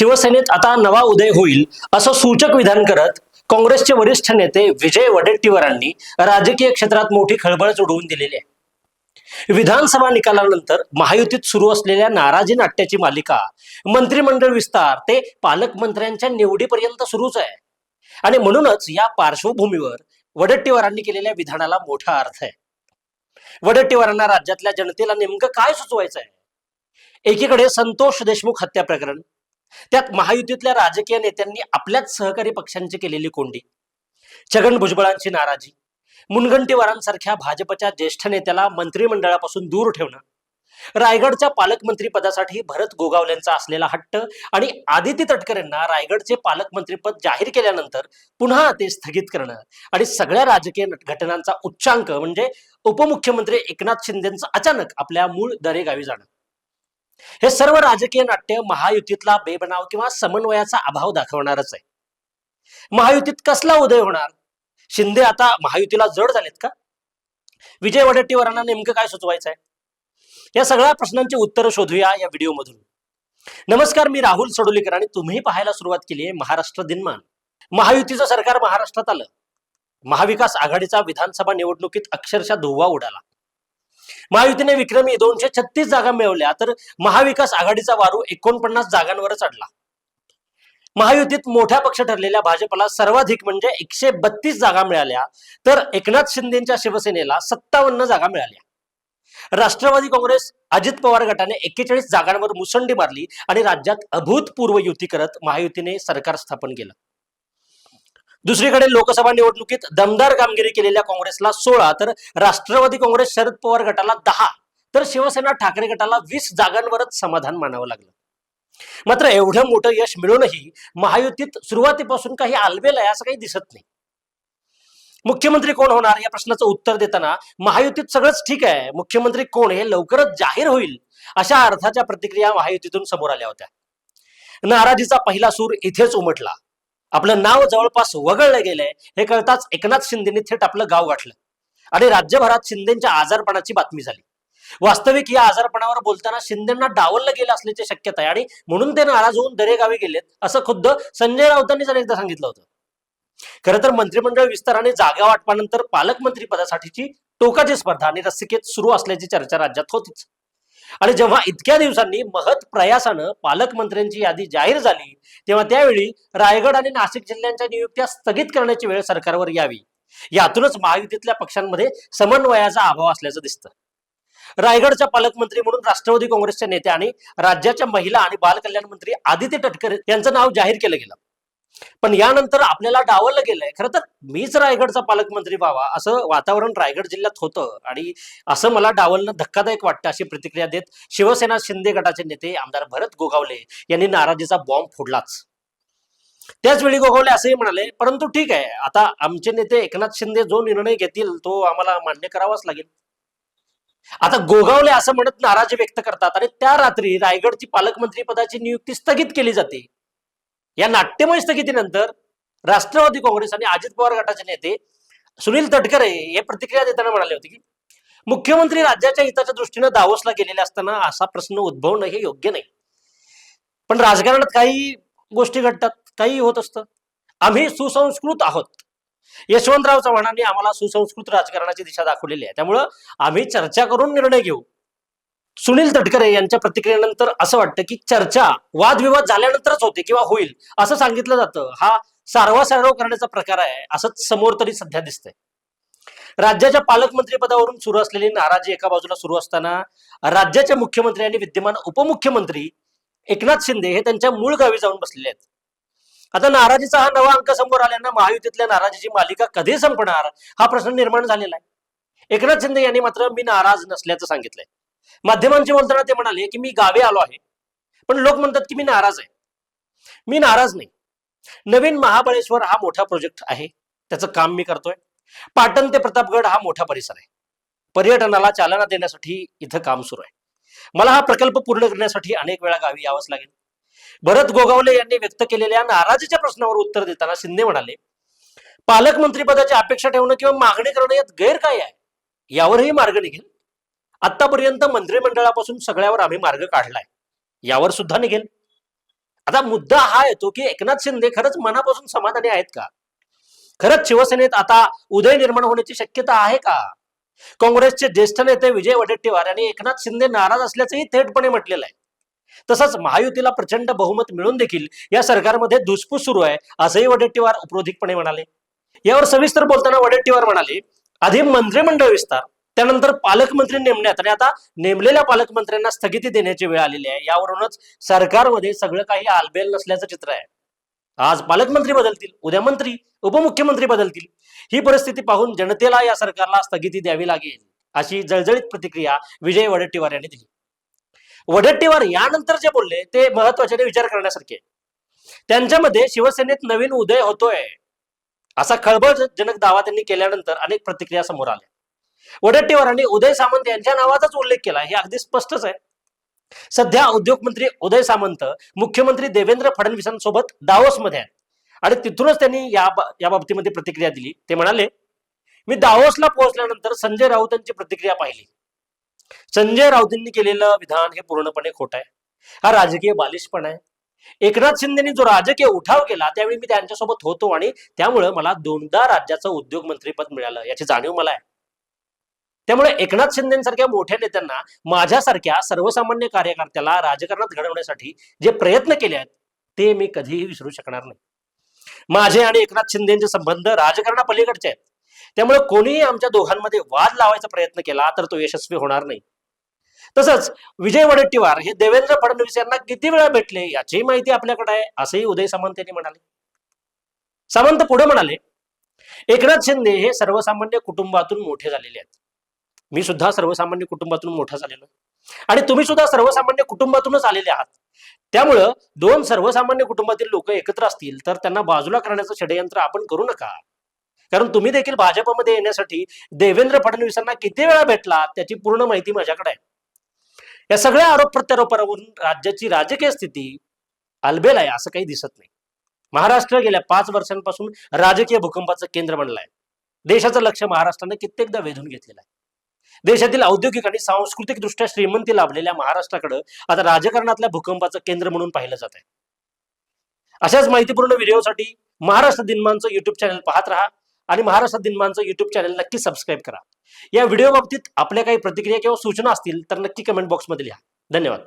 शिवसेनेत आता नवा उदय होईल असं सूचक विधान करत काँग्रेसचे वरिष्ठ नेते विजय वडेट्टीवारांनी राजकीय क्षेत्रात मोठी खळबळ उडवून दिलेली आहे. विधानसभा निकालानंतर महायुतीत सुरू असलेल्या नाराजी नाट्याची मालिका मंत्रिमंडळ विस्तार ते पालकमंत्र्यांच्या निवडीपर्यंत सुरूच आहे. आणि म्हणूनच या पार्श्वभूमीवर वडट्टीवारांनी केलेल्या विधानाला मोठा अर्थ आहे. वडट्टीवारांना राज्यातल्या जनतेला नेमकं काय सुचवायचं आहे एकीकडे संतोष देशमुख हत्या प्रकरण त्यात महायुतीतल्या राजकीय नेत्यांनी आपल्याच सहकारी पक्षांची केलेली कोंडी. छगन भुजबळांची नाराजी मुनगंटीवारांसारख्या भाजपच्या ज्येष्ठ नेत्याला मंत्रिमंडळापासून दूर ठेवणं रायगडच्या पालकमंत्री पदासाठी भरत गोगावलेंचा असलेला हट्ट आणि आदिती तटकरेंना रायगडचे पालकमंत्रीपद जाहीर केल्यानंतर पुन्हा ते स्थगित करणं आणि सगळ्या राजकीय घटनांचा उच्चांक म्हणजे उपमुख्यमंत्री एकनाथ शिंदेचं अचानक आपल्या मूळ दरेगावी जाणं. हे सर्व राजकीय नाट्य महायुतीतला बेबनाव किंवा समन्वयाचा अभाव दाखवणारच आहे. महायुतीत कसला उदय होणार? शिंदे आता महायुतीला जड झालेत का? विजय वडेट्टीवारांना नेमकं काय सुचवायचं आहे या सगळ्या प्रश्नांची उत्तरं शोधूया या व्हिडिओमधून. नमस्कार मी राहुल सडोलीकर आणि तुम्ही पाहायला सुरुवात केली आहे महाराष्ट्र दिनमान. महायुतीचं सरकार महाराष्ट्रात आलं. महाविकास आघाडीचा विधानसभा निवडणुकीत अक्षरशः धुव्वा उडाला. महायुतीने विक्रमी दोनशे छत्तीस जागा मिळवल्या तर महाविकास आघाडीचा वारू एकोणपन्नास जागांवरच अडला महायुतीत मोठ्या पक्ष ठरलेल्या भाजपला सर्वाधिक म्हणजे एकशे बत्तीस जागा मिळाल्या तर एकनाथ शिंदेच्या शिवसेनेला सत्तावन्न जागा मिळाल्या. राष्ट्रवादी काँग्रेस अजित पवार गटाने एक्केचाळीस जागांवर मुसंडी मारली आणि राज्यात अभूतपूर्व युती करत महायुतीने सरकार स्थापन केलं. दुसरीकडे लोकसभा निवडणुकीत दमदार कामगिरी केलेल्या काँग्रेसला सोळा तर राष्ट्रवादी काँग्रेस शरद पवार गटाला दहा तर शिवसेना ठाकरे गटाला वीस जागांवरच समाधान मानावं लागलं. मात्र एवढं मोठं यश मिळूनही महायुतीत सुरुवातीपासून काही आलबेल आहे असं काही दिसत नाही. मुख्यमंत्री कोण होणार या प्रश्नाचं उत्तर देताना महायुतीत सगळंच ठीक आहे. मुख्यमंत्री कोण हे लवकरच जाहीर होईल अशा अर्थाच्या प्रतिक्रिया महायुतीतून समोर आल्या होत्या. नाराजीचा पहिला सूर इथेच उमटला. आपलं नाव जवळपास वगळलं गेलंय हे कळताच एकनाथ शिंदेनी थेट आपलं गाव गाठलं. आणि राज्यभरात शिंदेच्या आजारपणाची बातमी झाली. वास्तविक या आजारपणावर बोलताना शिंदेना डावललं गेलं असल्याची शक्यता आहे. आणि म्हणून ते नाराज होऊन दरेगावी गेलेत असं खुद्द संजय राऊतांनीच अनेकदा सांगितलं होतं. खरं तर मंत्रिमंडळ विस्ताराने जागा वाटपानंतर पालकमंत्री पदासाठीची टोकाची स्पर्धा आणि रस्सिकेत सुरू असल्याची चर्चा राज्यात होतीच. आणि जेव्हा इतक्या दिवसांनी महत प्रयासानं पालकमंत्र्यांची यादी जाहीर झाली तेव्हा त्यावेळी रायगड आणि नाशिक जिल्ह्यांच्या नियुक्त्या स्थगित करण्याची वेळ सरकारवर यावी. यातूनच महायुतीतल्या पक्षांमध्ये समन्वयाचा अभाव असल्याचं दिसतं. रायगडच्या पालकमंत्री म्हणून राष्ट्रवादी काँग्रेसच्या नेत्या आणि राज्याच्या महिला आणि बालकल्याण मंत्री आदित्य तटकरे यांचं नाव जाहीर केलं गेलं. पण यानंतर आपल्याला डावललं गेलंय. खरं तर मीच रायगडचा पालकमंत्री व्हावा असं वातावरण रायगड जिल्ह्यात होतं. आणि असं मला डावलणं धक्कादायक वाटतं अशी प्रतिक्रिया देत शिवसेना शिंदे गटाचे नेते आमदार भरत गोगावले यांनी नाराजीचा बॉम्ब फोडलाच. त्याच वेळी गोगावले असंही म्हणाले परंतु ठीक आहे आता आमचे नेते एकनाथ शिंदे जो निर्णय घेतील तो आम्हाला मान्य करावाच लागेल. आता गोगावले असं म्हणत नाराजी व्यक्त करतात आणि त्या रात्री रायगडची पालकमंत्री पदाची नियुक्ती स्थगित केली जाते. या नाट्यमय स्थगितीनंतर राष्ट्रवादी काँग्रेस आणि अजित पवार गटाचे नेते सुनील तटकरे हे प्रतिक्रिया देताना म्हणाले होते की मुख्यमंत्री राज्याच्या हिताच्या दृष्टीनं दावोसला गेलेले असताना असा प्रश्न उद्भवणं हे योग्य नाही. पण राजकारणात काही गोष्टी घडतात काही होत असतं. आम्ही सुसंस्कृत आहोत. यशवंतराव चव्हाणांनी आम्हाला सुसंस्कृत राजकारणाची दिशा दाखवलेली आहे. त्यामुळं आम्ही चर्चा करून निर्णय घेऊ. सुनील तटकरे यांच्या प्रतिक्रियेनंतर असं वाटतं की चर्चा वादविवाद झाल्यानंतरच होते किंवा होईल असं सांगितलं जातं. हा सारवासारव करण्याचा प्रकार आहे असंच समोर तरी सध्या दिसतंय. राज्याच्या पालकमंत्री पदावरून सुरू असलेली नाराजी एका बाजूला सुरू असताना राज्याचे मुख्यमंत्री आणि विद्यमान उपमुख्यमंत्री एकनाथ शिंदे हे त्यांच्या मूळ गावी जाऊन बसलेले आहेत. आता नाराजीचा हा नवा अंक समोर आल्यानं महायुतीतल्या नाराजीची मालिका कधी संपणार हा प्रश्न निर्माण झालेला आहे. एकनाथ शिंदे यांनी मात्र मी नाराज नसल्याचं सांगितलंय. माध्यमांशी बोलताना ते म्हणाले की मी गावे आलो आहे. पण लोक म्हणतात की मी नाराज आहे. मी नाराज नाही. नवीन महाबळेश्वर हा मोठा प्रोजेक्ट आहे. त्याचं काम मी करतोय. पाटण ते प्रतापगड हा मोठा परिसर आहे. पर्यटनाला चालना देण्यासाठी इथं काम सुरू आहे. मला हा प्रकल्प पूर्ण करण्यासाठी अनेक वेळा गावी यावंच लागेल. भरत गोगावले यांनी व्यक्त केलेल्या नाराजीच्या प्रश्नावर उत्तर देताना शिंदे म्हणाले पालकमंत्री पदाची अपेक्षा ठेवणं किंवा मागणी करणं यात गैर काय आहे. यावरही मार्ग निघेल. आतापर्यंत मंत्रिमंडळापासून सगळ्यावर आम्ही मार्ग काढलाय. यावर सुद्धा निघेल. आता मुद्दा हा येतो की एकनाथ शिंदे खरंच मनापासून समाधानी आहेत का? खरंच शिवसेनेत आता उदय निर्माण होण्याची शक्यता आहे का? काँग्रेसचे ज्येष्ठ नेते विजय वडेट्टीवार यांनी एकनाथ शिंदे नाराज असल्याचंही थेटपणे म्हटलेलं आहे. तसंच महायुतीला प्रचंड बहुमत मिळून देखील या सरकारमध्ये धुसफूस सुरू आहे असंही वडेट्टीवार उपरोधिकपणे म्हणाले. यावर सविस्तर बोलताना वडेट्टीवार म्हणाले आधी मंत्रिमंडळ विस्तार त्यानंतर पालकमंत्री नेमण्यात आणि आता नेमलेल्या पालकमंत्र्यांना स्थगिती देण्याची वेळ आलेली आहे. यावरूनच सरकारमध्ये सगळं काही आलबेल नसल्याचं चित्र आहे. आज पालकमंत्री बदलतील उद्या मंत्री उपमुख्यमंत्री बदलतील. ही परिस्थिती पाहून जनतेला या सरकारला स्थगिती द्यावी लागेल अशी जळजळीत प्रतिक्रिया विजय वडेट्टीवार यांनी दिली. वडेट्टीवार यानंतर जे बोलले ते महत्त्वाचे विचार करण्यासारखे त्यांच्यामध्ये शिवसेनेत नवीन उदय होतोय. असा खळबळजनक दावा त्यांनी केल्यानंतर अनेक प्रतिक्रिया समोर आल्या. वडेट्टीवारांनी उदय सामंत यांच्या नावाचाच उल्लेख केला. हे अगदी स्पष्टच आहे. सध्या उद्योग मंत्री उदय सामंत मुख्यमंत्री देवेंद्र फडणवीसांसोबत दावोसमध्ये आहेत. आणि तिथूनच त्यांनी या या बाबतीमध्ये प्रतिक्रिया दिली. ते म्हणाले मी दावोसला पोहोचल्यानंतर संजय राऊतांची प्रतिक्रिया पाहिली. संजय राऊतांनी केलेलं विधान हे पूर्णपणे खोट आहे. हा राजकीय बालिशपण आहे. एकनाथ शिंदेनी जो राजकीय उठाव केला त्यावेळी मी त्यांच्यासोबत होतो आणि त्यामुळं मला दोनदा राज्याचं उद्योग मंत्रीपद मिळालं. याची जाणीव मला आहे. त्यामुळे एकनाथ शिंदेसारख्या मोठ्या नेत्यांना माझ्यासारख्या सर्वसामान्य कार्यकर्त्याला राजकारणात घडवण्यासाठी जे प्रयत्न केले आहेत ते मी कधीही विसरू शकणार नाही. माझे आणि एकनाथ शिंदेचे संबंध राजकारणापलीकडचे आहेत. त्यामुळे कोणीही आमच्या दोघांमध्ये वाद लावायचा प्रयत्न केला तर तो यशस्वी होणार नाही. तसंच विजय वडेट्टीवार हे देवेंद्र फडणवीस यांना किती वेळा भेटले याची माहिती आपल्याकडे आहे असंही उदय सामंत यांनी म्हणाले. सामंत पुढे म्हणाले एकनाथ शिंदे हे सर्वसामान्य कुटुंबातून मोठे झालेले आहेत. मी सुद्धा सर्वसामान्य कुटुंबातून मोठा झालेलो आणि तुम्ही सुद्धा सर्वसामान्य कुटुंबातूनच आलेले आहात. त्यामुळं दोन सर्वसामान्य कुटुंबातील लोक एकत्र असतील तर त्यांना बाजूला करण्याचं षडयंत्र आपण करू नका. कारण तुम्ही देखील भाजपमध्ये येण्यासाठी देवेंद्र फडणवीसांना किती वेळा भेटला त्याची पूर्ण माहिती माझ्याकडे आहे. या सगळ्या आरोप प्रत्यारोपावरून राज्याची राजकीय स्थिती अलबेल आहे असं काही दिसत नाही. महाराष्ट्र गेल्या पाच वर्षांपासून राजकीय भूकंपाचं केंद्र बनलं आहे देशाचं लक्ष महाराष्ट्राने कित्येकदा वेधून घेतलेलं आहे. देशातील औद्योगिक आणि सांस्कृतिक दृष्ट्या श्रीमंती लाभलेल्या महाराष्ट्राकडे आता राजकारणातल्या भूकंपाचं केंद्र म्हणून पाहिलं जात आहे. अशाच माहितीपूर्ण व्हिडिओसाठी महाराष्ट्र दिनमानचं युट्यूब चॅनल पाहत राहा आणि महाराष्ट्र दिनमानचं युट्यूब चॅनल नक्की सबस्क्राईब करा. या व्हिडिओ बाबतीत आपल्या काही प्रतिक्रिया किंवा सूचना असतील तर नक्की कमेंट बॉक्समध्ये लिहा. धन्यवाद.